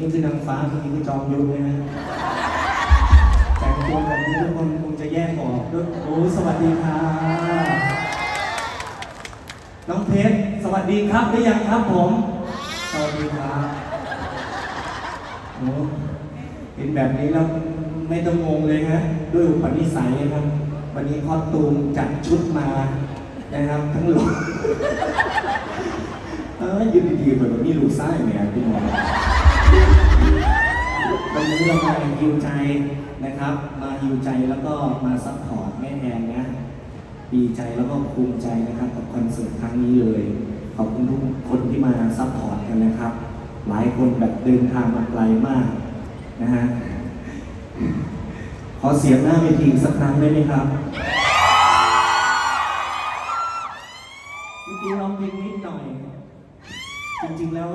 คือนางฟ้าคนนี้คือจอมยุทธนะฮะแต่งตัวแบบนี้ทุกคนคงจะแยกออกด้วยโอ้สวัสดีค่ะน้องเพชรสวัสดีครับหรือยังครับผม สวัสดีครับโอ้เห็นแบบนี้แล้วไม่ต้องงงเลยฮะด้วยอุปนิสัยนะครับ วันนี้คอตูมจัดชุดมานะครับ ทั้งหลดเออยืนดีๆเหมือนมีลูกไส้เนี่ยพี่หมอ นนี้เรามาฮิวใจนะครับ มาฮิวใจแล้วก็มาซัพพอร์ตแม่แอนนะดีใจแล้วก็ภูมิใจนะครับกับคอนเสิร์ตครั้งนี้เลย ขอบคุณทุกคนที่มาซัพพอร์ตกันนะครับ หลายคนแบบเดินทางมาไกลมากนะฮะขอเสียงหน้าเวทีสักครั้งได้ไหมครับเมื่อกี้ร้องเพลงนิดหน่อย จริงๆแล้ว